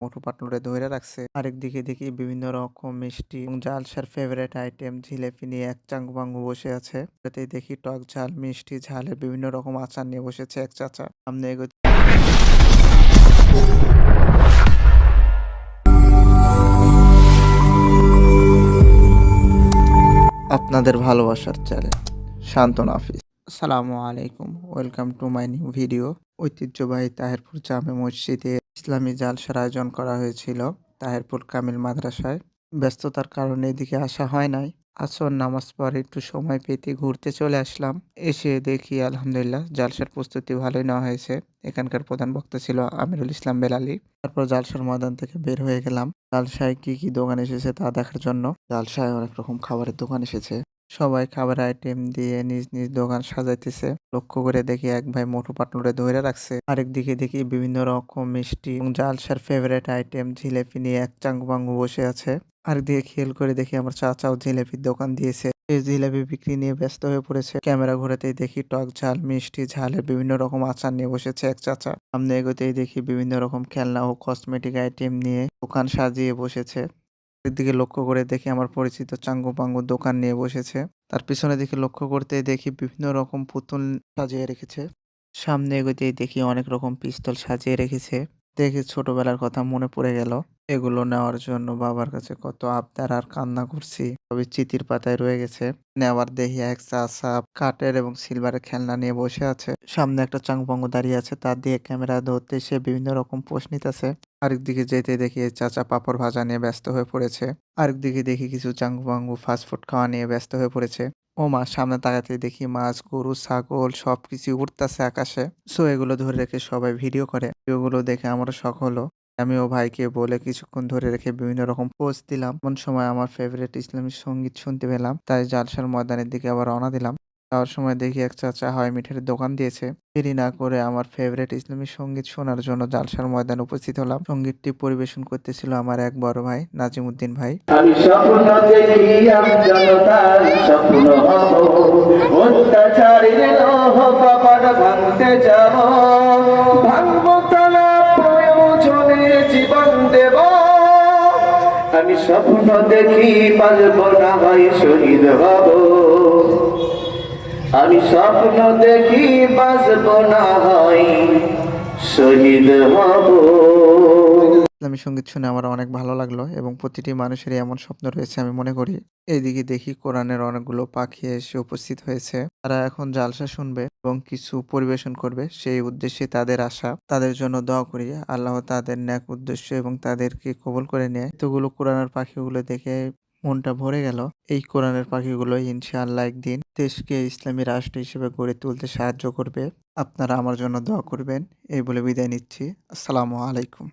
মোটু পাতলুরে ধইরা রাখছে। আরেকদিকে দেখি বিভিন্ন রকম মিষ্টি এবং জালসার ফেভারাইট আইটেম জিলাপি নিয়ে এক চাঙ্গু-পাঙ্গু বসে আছে। তাতেই দেখি টক ঝাল, মিষ্টি ঝালের বিভিন্ন রকম আচার নিয়ে বসেছে এক চাচা। সামনে এগো আপনাদের ভালোবাসার চ্যানেল শান্তন হাফিজ। আসসালামু আলাইকুম welcome to my new video ঐতিহ্যবাহী তাহেরপুর জামে মসজিদে ইসলামী জালসার আয়োজন করা হয়েছিল তাহেরপুর কামিল মাদ্রাসায়। ব্যস্ততার কারণে এদিকে আসা হয় নাই। আসর নামাজ পরে একটু সময় পেতে ঘুরতে চলে আসলাম। এসে দেখি, আলহামদুলিল্লাহ, জালসার প্রস্তুতি ভালোই নেওয়া হয়েছে। এখানকার প্রধান বক্তা ছিল আমিরুল ইসলাম বেলালি। তারপর জালসার ময়দান থেকে বের হয়ে গেলাম। জালসায় কি কি দোকান এসেছে তা দেখার জন্য। জালসায় অনেক রকম খাবারের দোকান এসেছে। সবাই খাবার আইটেম দিয়ে নিজ নিজ দোকান সাজাইতেছে। লক্ষ্য করে দেখি এক ভাই মোটু পাতলুরে ধরে রাখছে। আরেক দিকে দেখি বিভিন্ন রকম মিষ্টি এবং জালসার ফেভারিট আইটেম জিলেপি নিয়ে এক চাঙ্গু বসে আছে। আর দিয়ে খেয়াল করে দেখি আমার চাচাও জিলেপির দোকান দিয়েছে। এই জিলেপি বিক্রি নিয়ে ব্যস্ত হয়ে পড়েছে। ক্যামেরা ঘোরাতেই দেখি টক ঝাল, মিষ্টি ঝালের বিভিন্ন রকম আচার নিয়ে বসেছে এক চাচা। সামনে এগোতেই দেখি বিভিন্ন রকম খেলনা ও কসমেটিক আইটেম নিয়ে দোকান সাজিয়ে বসেছে। দিকে লক্ষ্য করে দেখি আমার পরিচিত চাঙ্গু পাঙ্গু দোকান নিয়ে বসেছে। তার পিছনে দিকে লক্ষ্য করতে দেখি বিভিন্ন রকম পুতুল সাজিয়ে রেখেছে। সামনে এগোতেই দেখি অনেক রকম পিস্তল সাজিয়ে রেখেছে। দেখে ছোটবেলার কথা মনে পড়ে গেল। এগুলো নেওয়ার জন্য বাবার কাছে কত আবদার আর কান্না করছি। তবে চিতির পাতায় রয়ে গেছে। নেওয়ার দেখি এক চাষা কাঠের এবং সিলভারের খেলনা নিয়ে বসে আছে। সামনে একটা চাংপঙ্গ দাঁড়িয়ে আছে। তার দিয়ে ক্যামেরা ধরতে সে বিভিন্ন রকম পোস্ট নিতেছে। আরেকদিকে যেতে দেখি চাচা পাপড় ভাজা নিয়ে ব্যস্ত হয়ে পড়েছে। আরেকদিকে দেখি কিছু চাঙ্গু ফাস্টফুড খাওয়া নিয়ে ব্যস্ত হয়ে পড়েছে। ও মা, সামনে তাকাতে দেখি মাছ, গরু, ছাগল সবকিছু উঠতেছে আকাশে। সো এগুলো ধরে রেখে সবাই ভিডিও করে। এগুলো দেখে আমার শখ হলো। আমি ও ভাইকে বলে কিছুক্ষণ ধরে রেখে বিভিন্ন রকম পোস্ট দিলাম। কোন সময় আমার ফেভারিট ইসলামিক সংগীত শুনতে পেলাম। তাই জালসার ময়দানের দিকে আবার রওনা দিলাম। যাওয়ার সময় দেখি এক চাচা হয় মিঠের দোকান দিয়েছে। দেরি না করে আমার ফেভারিট ইসলামী সংগীত শোনার জন্য জালসার ময়দানে উপস্থিত হলাম। সঙ্গীতটি পরিবেশন করতেছিল আমার এক বড় ভাই, নাজিমুদ্দিন ভাই। স্বপ্ন আমি স্বপ্ন দেখি পারব না ভাই শহীদ হব। আমি স্বপ্ন দেখি বাঁচব না হয় শহীদ হব। ইসলামী সংগীত শুনে আমার অনেক ভালো লাগল এবং প্রতিটি মানুষেরই এমন স্বপ্ন রয়েছে আমি মনে করি। এইদিকে দেখি কোরআনের অনেকগুলো পাখি এসে উপস্থিত হয়েছে। তারা এখন জালসা শুনবে এবং কিছু পরিবেশন করবে। সেই উদ্দেশ্যে তাদের আশা। তাদের জন্য দোয়া করি। আল্লাহ তাদের ন্যাক উদ্দেশ্য এবং তাদেরকে কবল করে নেয়। এতগুলো কোরআনের পাখিগুলো দেখে মনটা ভরে গেল। এই কোরআনের পাখিগুলো ইনশাআল্লাহ একদিন দেশকে ইসলামী রাষ্ট্র হিসেবে গড়ে তুলতে সাহায্য করবে। আপনারা আমার জন্য দোয়া করবেন। এই বলে বিদায় নিচ্ছি। আসসালামু আলাইকুম।